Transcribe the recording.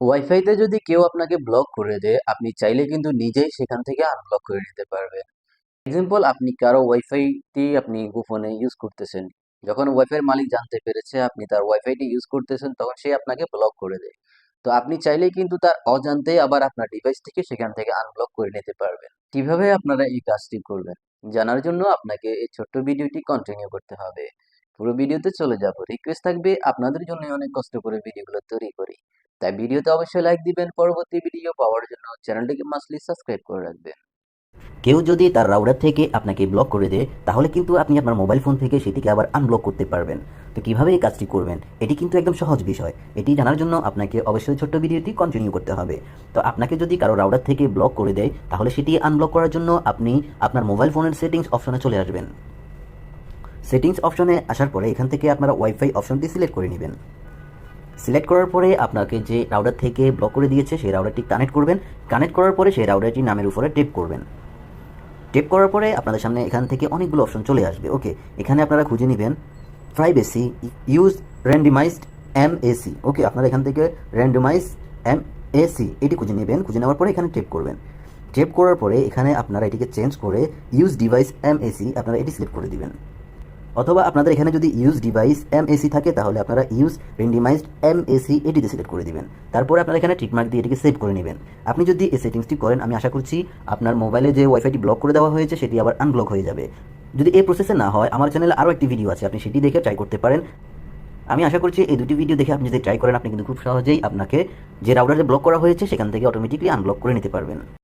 ওয়াইফাইতে যদি কেউ আপনাকে ব্লক করে দেয়, আপনি চাইলে কিন্তু নিজেই সেখান থেকে আনব্লক করে নিতে পারবেন। এক্সাম্পল আপনি কারও ওয়াইফাইটি আপনি গোপনে ইউজ করতেছেন। যখন ওয়াইফাইয়ের মালিক জানতে পেরেছে, আপনি তার ওয়াইফাইটি ইউজ করতেছেন, তখন সে আপনাকে ব্লক করে দেয়। তো আপনি চাইলেই কিন্তু তার অজান্তেই আবার আপনার ডিভাইস থেকে সেখান থেকে আনব্লক করে নিতে পারবেন। কীভাবে আপনারা এই কাজটি করবেন? জানার জন্য আপনাকে এই ছোট্ট ভিডিওটি কন্টিনিউ করতে হবে। পুরো ভিডিওতে চলে যাব। রিকোয়েস্ট থাকবে, আপনাদের জন্য অনেক কষ্ট করে ভিডিওগুলো তৈরি করি। তাই ভিডিওতে অবশ্যই লাইক দিবেন, পরবর্তী ভিডিও পাওয়ার জন্য চ্যানেলটিকে মাসলি সাবস্ক্রাইব করে রাখবেন। কেউ যদি তার রাউটার থেকে আপনাকে ব্লক করে দেয়, তাহলে কিন্তু আপনি আপনার মোবাইল ফোন থেকে সেটিকে আবার আনব্লক করতে পারবেন। তো কীভাবে এই কাজটি করবেন? এটি কিন্তু একদম সহজ বিষয়। এটি জানার জন্য আপনাকে অবশ্যই ছোট্ট ভিডিওটি কন্টিনিউ করতে হবে। তো আপনাকে যদি কারও রাউটার থেকে ব্লক করে দেয়, তাহলে সেটি আনব্লক করার জন্য আপনি আপনার মোবাইল ফোনের সেটিংস অপশনে চলে আসবেন। সেটিংস অপশনে আসার পরে এখান থেকে আপনারা ওয়াইফাই অপশনটি সিলেক্ট করে নেবেন। সিলেক্ট করার পরে আপনাকে যে রাউটার থেকে ব্লক করে দিয়েছে, সেই রাউটারটি কানেক্ট করবেন। কানেক্ট করার পরে সেই রাউটারটি নামের উপরে টেপ করবেন। টেপ করার পরে আপনাদের সামনে এখান থেকে অনেকগুলো অপশন চলে আসবে। ওকে এখানে আপনারা খুঁজে নেবেন privacy use randomised M A C okay আপনারা এখান থেকে র্যান্ডমাইজ এম এসি এটি খুঁজে নেবেন। খুঁজে নেওয়ার পরে এখানে টেপ করবেন। টেপ করার পরে এখানে আপনারা এটিকে চেঞ্জ করে ইউজ ডিভাইস এম এসি আপনারা এটি সিলেক্ট করে দিবেন। অথবা আপনাদের এখানে যদি ইউজ ডিভাইস এম এসি থাকে, তাহলে আপনারা use randomised M A C এটিতে সিলেক্ট করে দিবেন। তারপরে আপনারা এখানে টিকমার্ক দিয়ে এটিকে সেভ করে নেবেন। আপনি যদি এই সেটিংসটি করেন, আমি আশা করছি আপনার মোবাইলে যে ওয়াইফাইটি ব্লক করে দেওয়া হয়েছে, সেটি আবার আনব্লক হয়ে যাবে। যদি এই প্রসেসে না হয়, আমার চ্যানেলে আরও একটি ভিডিও আছে, আপনি সেটি দেখে ট্রাই করতে পারেন। আমি আশা করছি এই দুটি ভিডিও দেখে আপনি যদি ট্রাই করেন, আপনি কিন্তু খুব সহজেই আপনাকে যে রাউটারে ব্লক করা হয়েছে, সেখান থেকে অটোমেটিকলি আনব্লক করে নিতে পারবেন।